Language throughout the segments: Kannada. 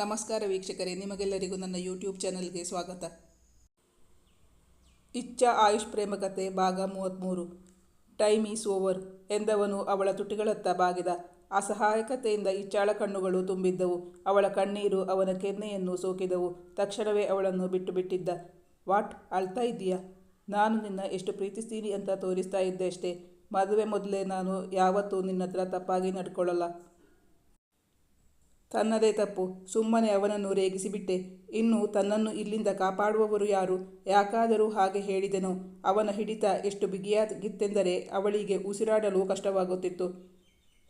ನಮಸ್ಕಾರ ವೀಕ್ಷಕರೇ, ನಿಮಗೆಲ್ಲರಿಗೂ ನನ್ನ ಯೂಟ್ಯೂಬ್ ಚಾನಲ್ಗೆ ಸ್ವಾಗತ. ಇಚ್ಛಾ ಆಯುಷ್ ಪ್ರೇಮಕತೆ ಭಾಗ ಮೂವತ್ತ್ಮೂರು ಟೈಮ್ ಈಸ್ ಓವರ್ ಎಂದವನು ಅವಳ ತುಟಿಗಳತ್ತ ಬಾಗಿದ. ಅಸಹಾಯಕತೆಯಿಂದ ಇಚ್ಛಾಳ ಕಣ್ಣುಗಳು ತುಂಬಿದ್ದವು. ಅವಳ ಕಣ್ಣೀರು ಅವನ ಕೆನ್ನೆಯನ್ನು ಸೋಕಿದವು. ತಕ್ಷಣವೇ ಅವಳನ್ನು ಬಿಟ್ಟು ಬಿಟ್ಟಿದ್ದ ವಾಟ್, ಅಳ್ತಾ ಇದ್ದೀಯಾ? ನಾನು ನಿನ್ನ ಎಷ್ಟು ಪ್ರೀತಿಸ್ತೀನಿ ಅಂತ ತೋರಿಸ್ತಾ ಇದ್ದೆ ಅಷ್ಟೇ. ಮದುವೆ ಮೊದಲೇ ನಾನು ಯಾವತ್ತೂ ನಿನ್ನ ಹತ್ರ ತಪ್ಪಾಗಿ ನಡ್ಕೊಳ್ಳಲ್ಲ. ತನ್ನದೇ ತಪ್ಪು. ಸುಮ್ಮನೆ ಅವನನ್ನು ರೇಗಿಸಿಬಿಟ್ಟೆ. ಇನ್ನು ತನ್ನನ್ನು ಇಲ್ಲಿಂದ ಕಾಪಾಡುವವರು ಯಾರು? ಯಾಕಾದರೂ ಹಾಗೆ ಹೇಳಿದೆನೋ. ಅವನ ಹಿಡಿತ ಎಷ್ಟು ಬಿಗಿಯಾಗಿತ್ತೆಂದರೆ ಅವಳಿಗೆ ಉಸಿರಾಡಲು ಕಷ್ಟವಾಗುತ್ತಿತ್ತು.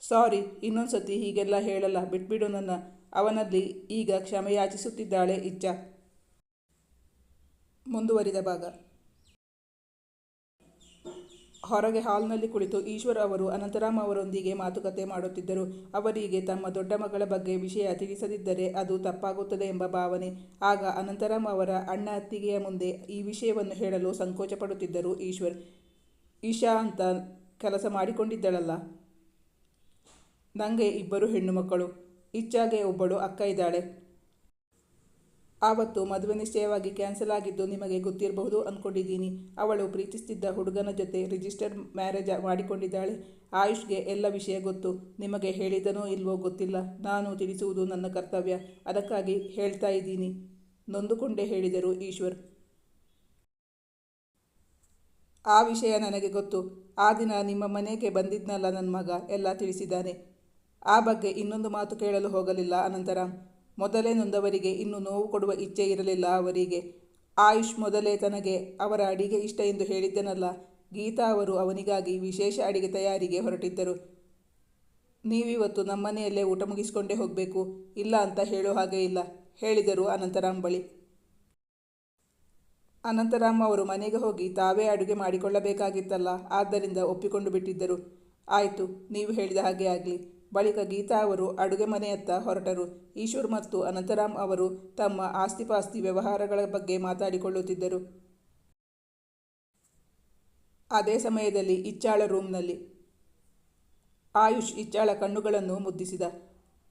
ಸಾರಿ ಇನ್ನೊಂದು ಸತಿ ಹೀಗೆಲ್ಲ ಹೇಳಲ್ಲ. ಬಿಟ್ಬಿಡು ನನ್ನ. ಅವನಲ್ಲಿ ಈಗ ಕ್ಷಮೆಯಾಚಿಸುತ್ತಿದ್ದಾಳೆ ಇಚ್ಛಾ. ಮುಂದುವರಿದ ಭಾಗ. ಹೊರಗೆ ಹಾಲ್ನಲ್ಲಿ ಕುಳಿತು ಈಶ್ವರ್ ಅವರು, ಅನಂತರಾಮ್ ಅವರೊಂದಿಗೆ ಮಾತುಕತೆ ಮಾಡುತ್ತಿದ್ದರು. ಅವರಿಗೆ ತಮ್ಮ ದೊಡ್ಡ ಮಗಳ ಬಗ್ಗೆ ವಿಷಯ ತಿಳಿಸದಿದ್ದರೆ ಅದು ತಪ್ಪಾಗುತ್ತದೆ ಎಂಬ ಭಾವನೆ. ಆಗ ಅನಂತರಾಮ್ ಅವರ ಅಣ್ಣ ಅತ್ತಿಗೆಯ ಮುಂದೆ ಈ ವಿಷಯವನ್ನು ಹೇಳಲು ಸಂಕೋಚ ಪಡುತ್ತಿದ್ದರು ಈಶ್ವರ್. ಈಶಾ ಅಂತ ಕೆಲಸ ಮಾಡಿಕೊಂಡಿದ್ದಳಲ್ಲ. ನನಗೆ ಇಬ್ಬರು ಹೆಣ್ಣು ಮಕ್ಕಳು ಇಚ್ಛಾಗೆ ಒಬ್ಬಳು ಅಕ್ಕ ಇದ್ದಾಳೆ. ಆವತ್ತು ಮದುವೆ ನಿಶ್ಚಯವಾಗಿ ಕ್ಯಾನ್ಸಲ್ ಆಗಿದ್ದು ನಿಮಗೆ ಗೊತ್ತಿರಬಹುದು ಅಂದ್ಕೊಂಡಿದ್ದೀನಿ ಅವಳು ಪ್ರೀತಿಸ್ತಿದ್ದ ಹುಡುಗನ ಜೊತೆ ರಿಜಿಸ್ಟರ್ಡ್ ಮ್ಯಾರೇಜ್ ಮಾಡಿಕೊಂಡಿದ್ದಾಳೆ. ಆಯುಷ್ಗೆ ಎಲ್ಲ ವಿಷಯ ಗೊತ್ತು. ನಿಮಗೆ ಹೇಳಿದನೋ ಇಲ್ವೋ ಗೊತ್ತಿಲ್ಲ. ನಾನು ತಿಳಿಸುವುದು ನನ್ನ ಕರ್ತವ್ಯ. ಅದಕ್ಕಾಗಿ ಹೇಳ್ತಾ ಇದ್ದೀನಿ. ನೊಂದುಕೊಂಡೇ ಹೇಳಿದರು ಈಶ್ವರ್. ಆ ವಿಷಯ ನನಗೆ ಗೊತ್ತು. ಆ ದಿನ ನಿಮ್ಮ ಮನೆಗೆ ಬಂದಿದ್ನಲ್ಲ ನನ್ನ ಮಗ. ಎಲ್ಲ ತಿಳಿಸಿದ್ದಾನೆ. ಆ ಬಗ್ಗೆ ಇನ್ನೊಂದು ಮಾತು ಕೇಳಲು ಹೋಗಲಿಲ್ಲ ಅನಂತರಾಮ್. ಮೊದಲೇ ನೊಂದವರಿಗೆ ಇನ್ನು ನೋವು ಕೊಡುವ ಇಚ್ಛೆ ಇರಲಿಲ್ಲ ಅವರಿಗೆ. ಆಯುಷ್ ಮೊದಲೇ ತನಗೆ ಅವರ ಅಡಿಗೆ ಇಷ್ಟ ಎಂದು ಹೇಳಿದ್ದನಲ್ಲ. ಗೀತಾ ಅವರು ಅವನಿಗಾಗಿ ವಿಶೇಷ ಅಡಿಗೆ ತಯಾರಿಗೆ ಹೊರಟಿದ್ದರು. ನೀವಿವತ್ತು ನಮ್ಮನೆಯಲ್ಲೇ ಊಟ ಮುಗಿಸಿಕೊಂಡೇ ಹೋಗಬೇಕು, ಇಲ್ಲ ಅಂತ ಹೇಳೋ ಹಾಗೆ ಇಲ್ಲ, ಹೇಳಿದರು ಅನಂತರಾಮ್ ಬಳಿ. ಅನಂತರಾಮ್ ಅವರು ಮನೆಗೆ ಹೋಗಿ ತಾವೇ ಅಡುಗೆ ಮಾಡಿಕೊಳ್ಳಬೇಕಾಗಿತ್ತಲ್ಲ, ಆದ್ದರಿಂದ ಒಪ್ಪಿಕೊಂಡು ಬಿಟ್ಟಿದ್ದರು. ಆಯಿತು, ನೀವು ಹೇಳಿದ ಹಾಗೆ ಆಗಲಿ. ಬಳಿಕ ಗೀತಾ ಅವರು ಅಡುಗೆ ಮನೆಯತ್ತ ಹೊರಟರು. ಈಶ್ವರ್ ಮತ್ತು ಅನಂತರಾಮ್ ಅವರು ತಮ್ಮ ಆಸ್ತಿಪಾಸ್ತಿ ವ್ಯವಹಾರಗಳ ಬಗ್ಗೆ ಮಾತಾಡಿಕೊಳ್ಳುತ್ತಿದ್ದರು. ಅದೇ ಸಮಯದಲ್ಲಿ ಇಚ್ಚಾಳ ರೂಮ್ನಲ್ಲಿ. ಆಯುಷ್ ಇಚ್ಚಾಳ ಕಣ್ಣುಗಳನ್ನು ಮುದ್ದಿಸಿದ.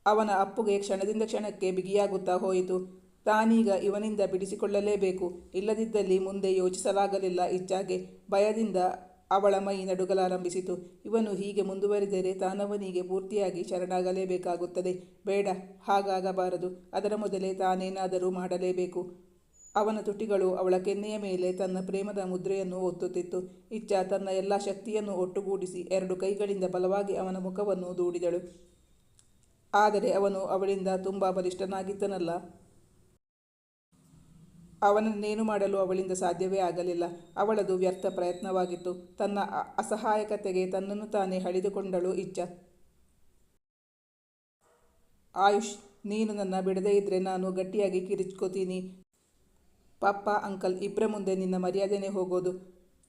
ಅವನ ಅಪ್ಪುಗೆ ಕ್ಷಣದಿಂದ ಕ್ಷಣಕ್ಕೆ ಬಿಗಿಯಾಗುತ್ತಾ ಹೋಯಿತು. ತಾನೀಗ ಇವನಿಂದ ಬಿಡಿಸಿಕೊಳ್ಳಲೇಬೇಕು. ಇಲ್ಲದಿದ್ದಲ್ಲಿ ಮುಂದೆ ಯೋಚಿಸಲಾಗಲಿಲ್ಲ ಇಚ್ಚಾಗೆ ಭಯದಿಂದ ಅವಳ ಮೈ ನಡುಗಲಾರಂಭಿಸಿತು ಇವನು ಹೀಗೆ ಮುಂದುವರಿದರೆ ತಾನವನಿಗೆ ಪೂರ್ತಿಯಾಗಿ ಶರಣಾಗಲೇಬೇಕಾಗುತ್ತದೆ. ಬೇಡ, ಹಾಗಾಗಬಾರದು. ಅದರ ಮೊದಲೇ ತಾನೇನಾದರೂ ಮಾಡಲೇಬೇಕು. ಅವನ ತುಟಿಗಳು ಅವಳ ಕೆನ್ನೆಯ ಮೇಲೆ ತನ್ನ ಪ್ರೇಮದ ಮುದ್ರೆಯನ್ನು ಒತ್ತುತ್ತಿತ್ತು. ಇಚ್ಚ ತನ್ನ ಎಲ್ಲ ಶಕ್ತಿಯನ್ನು ಒಟ್ಟುಗೂಡಿಸಿ ಎರಡು ಕೈಗಳಿಂದ ಬಲವಾಗಿ ಅವನ ಮುಖವನ್ನು ದೂಡಿದಳು. ಆದರೆ ಅವನು ಅವಳಿಂದ ತುಂಬ ಬಲಿಷ್ಠನಾಗಿದ್ದನಲ್ಲ. ಅವನನ್ನೇನು ಮಾಡಲು ಅವಳಿಂದ ಸಾಧ್ಯವೇ ಆಗಲಿಲ್ಲ. ಅವಳದು ವ್ಯರ್ಥ ಪ್ರಯತ್ನವಾಗಿತ್ತು. ತನ್ನ ಅಸಹಾಯಕತೆಗೆ ತನ್ನನ್ನು ತಾನೇ ಹಳಿದುಕೊಂಡಳು ಇಚ್ಛ ಆಯುಷ್, ನೀನು ನನ್ನ ಬಿಡದೇ ಇದ್ರೆ ನಾನು ಗಟ್ಟಿಯಾಗಿ ಕಿರಿಚ್ಕೋತೀನಿ. ಪಪ್ಪ, ಅಂಕಲ್ ಇಬ್ಬರ ಮುಂದೆ ನಿನ್ನ ಮರ್ಯಾದೆನೇ ಹೋಗೋದು.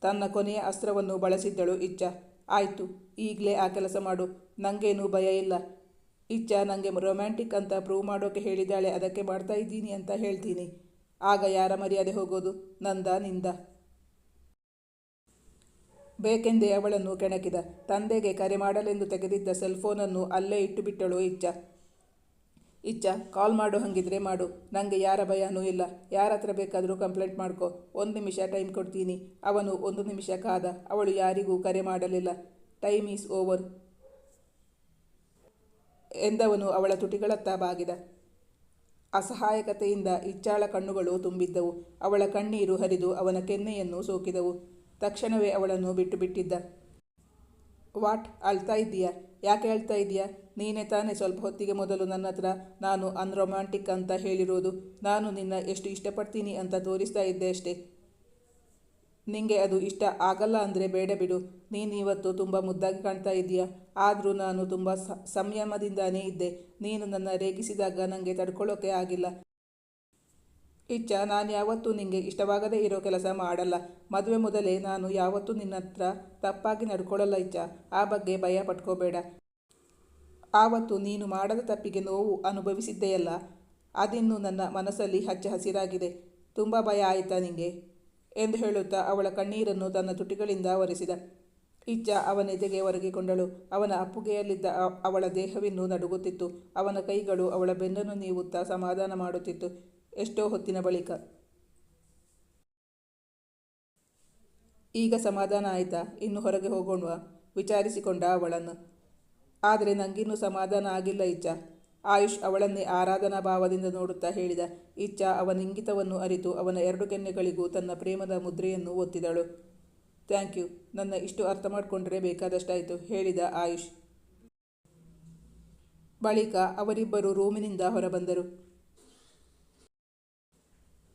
ತನ್ನ ಕೊನೆಯ ಅಸ್ತ್ರವನ್ನು ಬಳಸಿದ್ದಳು ಇಚ್ಛ ಆಯಿತು, ಈಗಲೇ ಆ ಕೆಲಸ ಮಾಡು. ನನಗೇನು ಭಯ ಇಲ್ಲ. ಇಚ್ಚ ನನಗೆ ರೊಮ್ಯಾಂಟಿಕ್ ಅಂತ ಪ್ರೂವ್ ಮಾಡೋಕೆ ಹೇಳಿದ್ದಾಳೆ. ಅದಕ್ಕೆ ಮಾಡ್ತಾ ಇದ್ದೀನಿ ಅಂತ ಹೇಳ್ತೀನಿ. ಆಗ ಯಾರ ಮರ್ಯಾದೆ ಹೋಗೋದು? ನಂದ, ನಿಂದ. ಬೇಕೆಂದೇ ಅವಳನ್ನು ಕೆಣಕಿದ. ತಂದೆಗೆ ಕರೆ ಮಾಡಲೆಂದು ತೆಗೆದಿದ್ದ ಸೆಲ್ಫೋನನ್ನು ಅಲ್ಲೇ ಇಟ್ಟುಬಿಟ್ಟಳು ಇಚ್ಛ. ಇಚ್ಛ ಕಾಲ್ ಮಾಡು ಹಂಗಿದ್ರೆ ಮಾಡು. ನನಗೆ ಯಾರ ಭಯನೂ ಇಲ್ಲ. ಯಾರ ಹತ್ರ ಬೇಕಾದರೂ ಕಂಪ್ಲೇಂಟ್ ಮಾಡ್ಕೊ. ಒಂದು ನಿಮಿಷ ಟೈಮ್ ಕೊಡ್ತೀನಿ. ಅವನು ಒಂದು ನಿಮಿಷ ಕಾದ. ಅವಳು ಯಾರಿಗೂ ಕರೆ ಮಾಡಲಿಲ್ಲ. ಟೈಮ್ ಈಸ್ ಓವರ್ ಎಂದವನು ಅವಳ ತುಟಿಗಳತ್ತ ಬಾಗಿದ. ಅಸಹಾಯಕತೆಯಿಂದ ಇಚ್ಚಾಳ ಕಣ್ಣುಗಳು ತುಂಬಿದ್ದವು. ಅವಳ ಕಣ್ಣೀರು ಹರಿದು ಅವನ ಕೆನ್ನೆಯನ್ನು ಸೋಕಿದವು. ತಕ್ಷಣವೇ ಅವಳನ್ನು ಬಿಟ್ಟು ಬಿಟ್ಟಿದ್ದ ವಾಟ್? ಅಳ್ತಾ ಇದ್ದೀಯಾ? ಯಾಕೆ ಅಳ್ತಾ ಇದೆಯಾ ನೀನೇ ತಾನೇ ಸ್ವಲ್ಪ ಹೊತ್ತಿಗೆ ಮೊದಲು ನನ್ನ ಹತ್ರ ನಾನು ಅನ್ರೊಮ್ಯಾಂಟಿಕ್ ಅಂತ ಹೇಳಿರೋದು. ನಾನು ನಿನ್ನ ಎಷ್ಟು ಇಷ್ಟಪಡ್ತೀನಿ ಅಂತ ತೋರಿಸ್ತಾ ಇದ್ದೆ ಅಷ್ಟೇ. ನಿಂಗೆ ಅದು ಇಷ್ಟ ಆಗಲ್ಲ ಅಂದರೆ ಬೇಡ ಬಿಡು. ನೀನು ಇವತ್ತು ತುಂಬ ಮುದ್ದಾಗಿ ಕಾಣ್ತಾ ಇದೆಯಾ ಆದರೂ ನಾನು ತುಂಬ ಸಂಯಮದಿಂದಾನೇ ಇದ್ದೆ. ನೀನು ನನ್ನ ರೇಗಿಸಿದಾಗ ನನಗೆ ತಡ್ಕೊಳ್ಳೋಕೆ ಆಗಿಲ್ಲ. ಇಚ್ಛ, ನಾನು ಯಾವತ್ತೂ ನಿನಗೆ ಇಷ್ಟವಾಗದೇ ಇರೋ ಕೆಲಸ ಮಾಡಲ್ಲ. ಮದುವೆ ಮೊದಲೇ ನಾನು ಯಾವತ್ತೂ ನಿನ್ನ ಹತ್ರ ತಪ್ಪಾಗಿ ನಡ್ಕೊಳ್ಳಲ್ಲ ಇಚ್ಛ. ಆ ಬಗ್ಗೆ ಭಯ ಪಟ್ಕೋಬೇಡ. ಆವತ್ತು ನೀನು ಮಾಡದ ತಪ್ಪಿಗೆ ನೋವು ಅನುಭವಿಸಿದ್ದೆಯಲ್ಲ. ಅದಿನ್ನೂ ನನ್ನ ಮನಸ್ಸಲ್ಲಿ ಹಚ್ಚ ಹಸಿರಾಗಿದೆ. ತುಂಬ ಭಯ ಆಯಿತಾ ನಿಂಗೆ? ಎಂದು ಹೇಳುತ್ತಾ ಅವಳ ಕಣ್ಣೀರನ್ನು ತನ್ನ ತುಟಿಗಳಿಂದ ಒರೆಸಿದ. ಇಚ್ಚ ಅವನೆದೆಗೆ ಒರಗಿಕೊಂಡಳು ಅವನ ಅಪ್ಪುಗೆಯಲ್ಲಿದ್ದ ಅವಳ ದೇಹವಿನ್ನೂ ನಡುಗುತ್ತಿತ್ತು. ಅವನ ಕೈಗಳು ಅವಳ ಬೆನ್ನನ್ನು ನೀವುತ್ತಾ ಸಮಾಧಾನ ಮಾಡುತ್ತಿತ್ತು. ಎಷ್ಟೋ ಹೊತ್ತಿನ ಬಳಿಕ. ಈಗ ಸಮಾಧಾನ ಆಯಿತಾ? ಇನ್ನು ಹೊರಗೆ ಹೋಗೋಣ ವಿಚಾರಿಸಿಕೊಂಡ ಅವಳನ್ನು. ಆದರೆ ನಂಗಿನ್ನೂ ಸಮಾಧಾನ ಆಗಿಲ್ಲ ಇಚ್ಚ ಆಯುಷ್ ಅವಳನ್ನೇ ಆರಾಧನಾ ಭಾವದಿಂದ ನೋಡುತ್ತಾ ಹೇಳಿದ. ಇಚ್ಚ ಅವನ ಇಂಗಿತವನ್ನು ಅರಿತು ಅವನ ಎರಡು ಕೆನ್ನೆಗಳಿಗೂ ತನ್ನ ಪ್ರೇಮದ ಮುದ್ರೆಯನ್ನು ಒತ್ತಿದಳು. ಥ್ಯಾಂಕ್ ಯು ನನ್ನ ಇಷ್ಟು ಅರ್ಥ ಮಾಡಿಕೊಂಡ್ರೆ ಬೇಕಾದಷ್ಟಾಯಿತು, ಹೇಳಿದ ಆಯುಷ್. ಬಳಿಕ ಅವರಿಬ್ಬರು ರೂಮಿನಿಂದ ಹೊರಬಂದರು.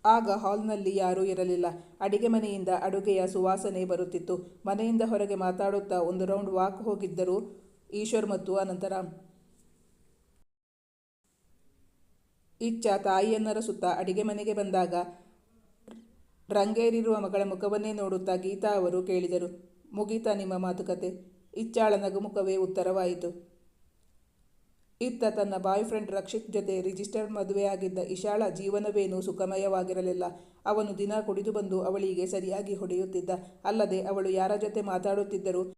ಆಗ ಹಾಲ್ನಲ್ಲಿ ಯಾರೂ ಇರಲಿಲ್ಲ. ಅಡಿಗೆ ಮನೆಯಿಂದ ಅಡುಗೆಯ ಸುವಾಸನೆ ಬರುತ್ತಿತ್ತು. ಮನೆಯಿಂದ ಹೊರಗೆ ಮಾತಾಡುತ್ತಾ ಒಂದು ರೌಂಡ್ ವಾಕ್ ಹೋಗಿದ್ದರು ಈಶ್ವರ್ ಮತ್ತು ಅನಂತರಾಮ್. ಇಚ್ಛ ತಾಯಿಯನ್ನರ ಸುತ್ತ ಅಡಿಗೆ ಮನೆಗೆ ಬಂದಾಗ ರಂಗೇರಿರುವ ಮಗಳ ಮುಖವನ್ನೇ ನೋಡುತ್ತಾ ಗೀತಾ ಅವರು ಕೇಳಿದರು. ಮುಗೀತಾ ನಿಮ್ಮ ಮಾತುಕತೆ. ಇಚ್ಚಾಳ ನಗುಮುಖವೇ ಉತ್ತರವಾಯಿತು. ಇತ್ತ ತನ್ನ ಬಾಯ್ ಫ್ರೆಂಡ್ ರಕ್ಷಿತ್ ಜೊತೆ ರಿಜಿಸ್ಟರ್ಡ್ ಮದುವೆಯಾಗಿದ್ದ ಇಶಾಳ ಜೀವನವೇನೂ ಸುಖಮಯವಾಗಿರಲಿಲ್ಲ. ಅವನು ದಿನ ಕುಡಿದು ಬಂದು ಅವಳಿಗೆ ಸರಿಯಾಗಿ ಹೊಡೆಯುತ್ತಿದ್ದ. ಅಲ್ಲದೆ ಅವಳು ಯಾರ ಜೊತೆ ಮಾತಾಡುತ್ತಿದ್ದರೂ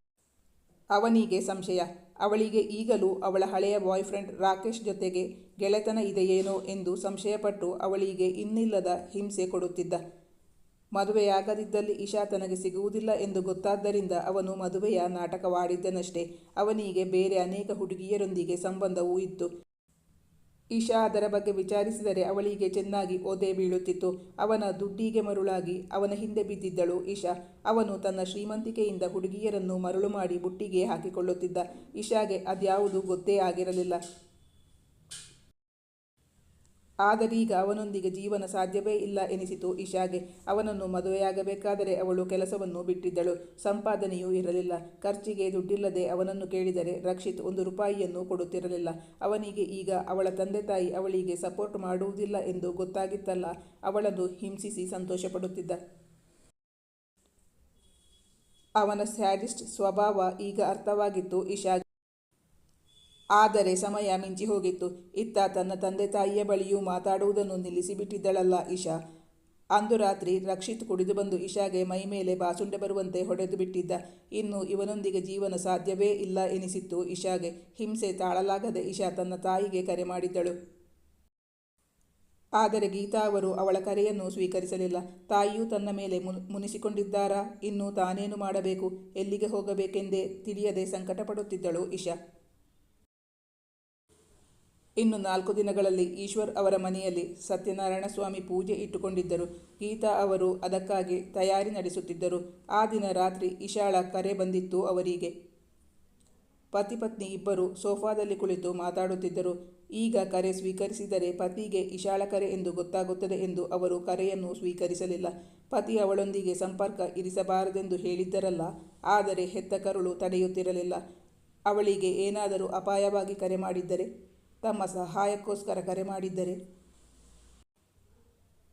ಅವನಿಗೆ ಸಂಶಯ. ಅವಳಿಗೆ ಈಗಲೂ ಅವಳ ಹಳೆಯ ಬಾಯ್ ಫ್ರೆಂಡ್ ರಾಕೇಶ್ ಜೊತೆಗೆ ಗೆಳೆತನ ಇದೆಯೇನೋ ಎಂದು ಸಂಶಯಪಟ್ಟು ಅವಳಿಗೆ ಇನ್ನಿಲ್ಲದ ಹಿಂಸೆ ಕೊಡುತ್ತಿದ್ದ. ಮದುವೆಯಾಗದಿದ್ದಲ್ಲಿ ಇಶಾ ತನಗೆ ಸಿಗುವುದಿಲ್ಲ ಎಂದು ಗೊತ್ತಾದ್ದರಿಂದ ಅವನು ಮದುವೆಯ ನಾಟಕವಾಡಿದ್ದನಷ್ಟೇ. ಅವನಿಗೆ ಬೇರೆ ಅನೇಕ ಹುಡುಗಿಯರೊಂದಿಗೆ ಸಂಬಂಧವೂ ಇತ್ತು. ಇಶಾ ಅದರ ಬಗ್ಗೆ ವಿಚಾರಿಸಿದರೆ ಅವಳಿಗೆ ಚೆನ್ನಾಗಿ ಓದೆ ಬೀಳುತ್ತಿತ್ತು. ಅವನ ದುಡ್ಡಿಗೆ ಮರುಳಾಗಿ ಅವನ ಹಿಂದೆ ಬಿದ್ದಿದ್ದಳು ಇಶಾ. ಅವನು ತನ್ನ ಶ್ರೀಮಂತಿಕೆಯಿಂದ ಹುಡುಗಿಯರನ್ನು ಮರಳು ಮಾಡಿ ಬುಟ್ಟಿಗೆ ಹಾಕಿಕೊಳ್ಳುತ್ತಿದ್ದ. ಇಶಾಗೆ ಅದ್ಯಾವುದೂ ಗೊತ್ತೇ ಆಗಿರಲಿಲ್ಲ. ಆದರೀಗ ಅವನೊಂದಿಗೆ ಜೀವನ ಸಾಧ್ಯವೇ ಇಲ್ಲ ಎನಿಸಿತು ಇಶಾಗೆ. ಅವನನ್ನು ಮದುವೆಯಾಗಬೇಕಾದರೆ ಅವಳು ಕೆಲಸವನ್ನು ಬಿಟ್ಟಿದ್ದಳು. ಸಂಪಾದನೆಯೂ ಇರಲಿಲ್ಲ. ಖರ್ಚಿಗೆ ದುಡ್ಡಿಲ್ಲದೆ ಅವನನ್ನು ಕೇಳಿದರೆ ರಕ್ಷಿತ್ ಒಂದು ರೂಪಾಯಿಯನ್ನು ಕೊಡುತ್ತಿರಲಿಲ್ಲ. ಅವನಿಗೆ ಈಗ ಅವಳ ತಂದೆ ತಾಯಿ ಅವಳಿಗೆ ಸಪೋರ್ಟ್ ಮಾಡುವುದಿಲ್ಲ ಎಂದು ಗೊತ್ತಾಗಿತ್ತಲ್ಲ, ಅವಳನ್ನು ಹಿಂಸಿಸಿ ಸಂತೋಷಪಡುತ್ತಿದ್ದ. ಅವನ ಸ್ಯಾಡಿಸ್ಟ್ ಸ್ವಭಾವ ಈಗ ಅರ್ಥವಾಗಿತ್ತು ಇಶಾಗೆ. ಆದರೆ ಸಮಯ ಮಿಂಚಿ ಹೋಗಿತ್ತು. ಇತ್ತ ತನ್ನ ತಂದೆ ತಾಯಿಯ ಬಳಿಯೂ ಮಾತಾಡುವುದನ್ನು ನಿಲ್ಲಿಸಿಬಿಟ್ಟಿದ್ದಳಲ್ಲ ಇಶಾ ಅಂದು ರಾತ್ರಿ ರಕ್ಷಿತ್ ಕುಡಿದು ಬಂದು ಇಶಾಗೆ ಮೈ ಮೇಲೆ ಬಾಸುಂಡೆ ಬರುವಂತೆ ಹೊಡೆದು ಬಿಟ್ಟಿದ್ದ. ಇನ್ನು ಇವನೊಂದಿಗೆ ಜೀವನ ಸಾಧ್ಯವೇ ಇಲ್ಲ ಎನಿಸಿತ್ತು ಇಶಾಗೆ ಹಿಂಸೆ ತಾಳಲಾಗದೆ ಇಶಾ ತನ್ನ ತಾಯಿಗೆ ಕರೆ ಮಾಡಿದ್ದಳು. ಆದರೆ ಗೀತಾ ಅವರು ಅವಳ ಕರೆಯನ್ನು ಸ್ವೀಕರಿಸಲಿಲ್ಲ. ತಾಯಿಯೂ ತನ್ನ ಮೇಲೆ ಮುನ್ ಮುನಿಸಿಕೊಂಡಿದ್ದಾರಾ? ಇನ್ನು ತಾನೇನು ಮಾಡಬೇಕು? ಎಲ್ಲಿಗೆ ಹೋಗಬೇಕೆಂದೇ ತಿಳಿಯದೆ ಸಂಕಟಪಡುತ್ತಿದ್ದಳು ಇಶಾ ಇನ್ನು ನಾಲ್ಕು ದಿನಗಳಲ್ಲಿ ಈಶ್ವರ್ ಅವರ ಮನೆಯಲ್ಲಿ ಸತ್ಯನಾರಾಯಣ ಸ್ವಾಮಿ ಪೂಜೆ ಇಟ್ಟುಕೊಂಡಿದ್ದರು. ಗೀತಾ ಅವರು ಅದಕ್ಕಾಗಿ ತಯಾರಿ ನಡೆಸುತ್ತಿದ್ದರು. ಆ ದಿನ ರಾತ್ರಿ ಇಶಾಳ ಕರೆ ಬಂದಿತ್ತು ಅವರಿಗೆ. ಪತಿ ಪತ್ನಿ ಇಬ್ಬರು ಸೋಫಾದಲ್ಲಿ ಕುಳಿತು ಮಾತಾಡುತ್ತಿದ್ದರು. ಈಗ ಕರೆ ಸ್ವೀಕರಿಸಿದರೆ ಪತಿಗೆ ಇಶಾಳ ಕರೆ ಎಂದು ಗೊತ್ತಾಗುತ್ತದೆ ಎಂದು ಅವರು ಕರೆಯನ್ನು ಸ್ವೀಕರಿಸಲಿಲ್ಲ. ಪತಿ ಅವಳೊಂದಿಗೆ ಸಂಪರ್ಕ ಇರಿಸಬಾರದೆಂದು ಹೇಳಿದ್ದರಲ್ಲ, ಆದರೆ ಹೆತ್ತ ಕರುಳು ತಡೆಯುತ್ತಿರಲಿಲ್ಲ. ಅವಳಿಗೆ ಏನಾದರೂ ಅಪಾಯವಾಗಿ ಕರೆ ಮಾಡಿದ್ದರೆ ತಮ್ಮ ಸಹಾಯಕ್ಕೋಸ್ಕರ ಕರೆ ಮಾಡಿದ್ದರೆ?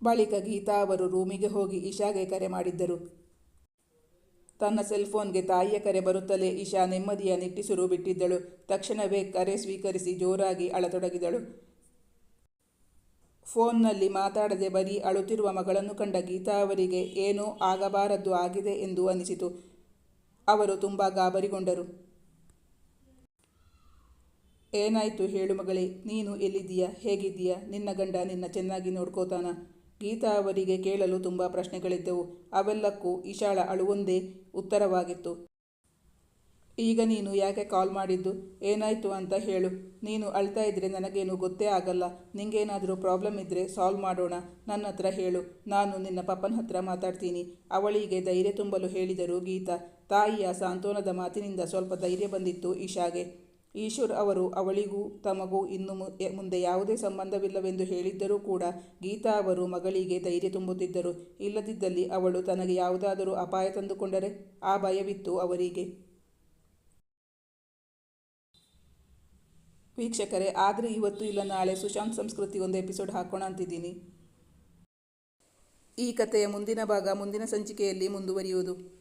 ಬಳಿಕ ಗೀತಾ ಅವರು ರೂಮಿಗೆ ಹೋಗಿ ಇಶಾಗೆ ಕರೆ ಮಾಡಿದ್ದರು. ತನ್ನ ಸೆಲ್ಫೋನ್ಗೆ ತಾಯಿಯ ಕರೆ ಬರುತ್ತಲೇ ಇಶಾ ನೆಮ್ಮದಿಯ ನಿಟ್ಟಿಸಿರು ಬಿಟ್ಟಿದ್ದಳು. ತಕ್ಷಣವೇ ಕರೆ ಸ್ವೀಕರಿಸಿ ಜೋರಾಗಿ ಅಳತೊಡಗಿದಳು. ಫೋನ್ನಲ್ಲಿ ಮಾತಾಡದೆ ಬರೀ ಅಳುತ್ತಿರುವ ಮಗಳನ್ನು ಕಂಡ ಗೀತಾ ಅವರಿಗೆ ಏನೋ ಆಗಬಾರದ್ದು ಆಗಿದೆ ಎಂದು ಅನಿಸಿತು. ಅವರು ತುಂಬ ಗಾಬರಿಗೊಂಡರು. ಏನಾಯ್ತು ಹೇಳು ಮಗಳೇ, ನೀನು ಎಲ್ಲಿದ್ದೀಯಾ, ಹೇಗಿದ್ದೀಯ? ನಿನ್ನ ಗಂಡ ನಿನ್ನ ಚೆನ್ನಾಗಿ ನೋಡ್ಕೋತಾನ? ಗೀತಾ ಅವರಿಗೆ ಕೇಳಲು ತುಂಬ ಪ್ರಶ್ನೆಗಳಿದ್ದವು. ಅವೆಲ್ಲಕ್ಕೂ ಇಶಾಳ ಅಳುವೊಂದೇ ಉತ್ತರವಾಗಿತ್ತು. ಈಗ ನೀನು ಯಾಕೆ ಕಾಲ್ ಮಾಡಿದ್ದು? ಏನಾಯಿತು ಅಂತ ಹೇಳು. ನೀನು ಅಳ್ತಾ ಇದ್ರೆ ನನಗೇನು ಗೊತ್ತೇ ಆಗಲ್ಲ. ನಿಂಗೇನಾದರೂ ಪ್ರಾಬ್ಲಮ್ ಇದ್ದರೆ ಸಾಲ್ವ್ ಮಾಡೋಣ. ನನ್ನ ಹತ್ರ ಹೇಳು. ನಾನು ನಿನ್ನ ಪಪ್ಪನ ಹತ್ರ ಮಾತಾಡ್ತೀನಿ. ಅವಳಿಗೆ ಧೈರ್ಯ ತುಂಬಲು ಹೇಳಿದರು ಗೀತಾ. ತಾಯಿಯ ಸಾಂತ್ವನದ ಮಾತಿನಿಂದ ಸ್ವಲ್ಪ ಧೈರ್ಯ ಬಂದಿತ್ತು ಇಶಾಗೆ. ಈಶ್ವರ್ ಅವರು ಅವಳಿಗೂ ತಮಗೂ ಇನ್ನು ಮುಂದೆ ಯಾವುದೇ ಸಂಬಂಧವಿಲ್ಲವೆಂದು ಹೇಳಿದ್ದರೂ ಕೂಡ ಗೀತಾ ಅವರು ಮಗಳಿಗೆ ಧೈರ್ಯ ತುಂಬುತ್ತಿದ್ದರು. ಇಲ್ಲದಿದ್ದಲ್ಲಿ ಅವಳು ತನಗೆ ಯಾವುದಾದರೂ ಅಪಾಯ ತಂದುಕೊಂಡರೆ ಆ ಭಯವಿತ್ತು ಅವರಿಗೆ. ವೀಕ್ಷಕರೇ, ಆದರೆ ಇವತ್ತು ಇಲ್ಲ, ನಾಳೆ ಸುಶಾಂತ್ ಸಂಸ್ಕೃತಿ ಒಂದು ಎಪಿಸೋಡ್ ಹಾಕೋಣ ಅಂತಿದ್ದೀನಿ. ಈ ಕಥೆಯ ಮುಂದಿನ ಭಾಗ ಮುಂದಿನ ಸಂಚಿಕೆಯಲ್ಲಿ ಮುಂದುವರಿಯುವುದು.